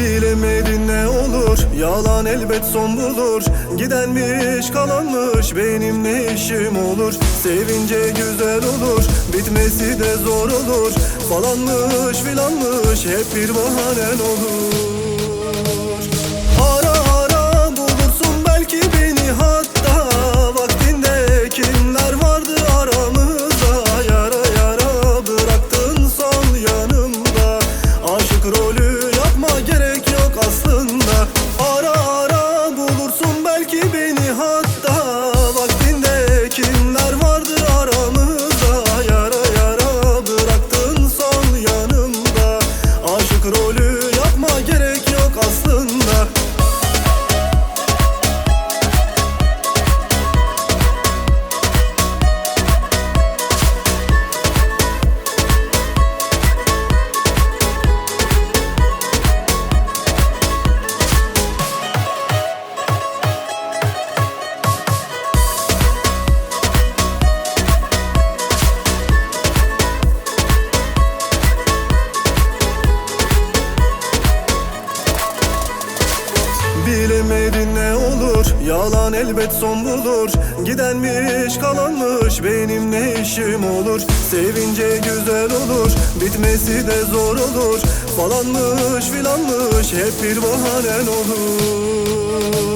Bilemedin ne olur Yalan elbet son bulur. Gidenmiş kalanmış Benim ne işim olur? Sevince güzel olur Bitmesi de zor olur. Falanmış filanmış Hep bir bahanen olur olur Yalan elbet son bulur. Gidenmiş kalanmış Benim ne işim olur? Sevince güzel olur Bitmesi de zor olur. Falanmış filanmış Hep bir bahanen olur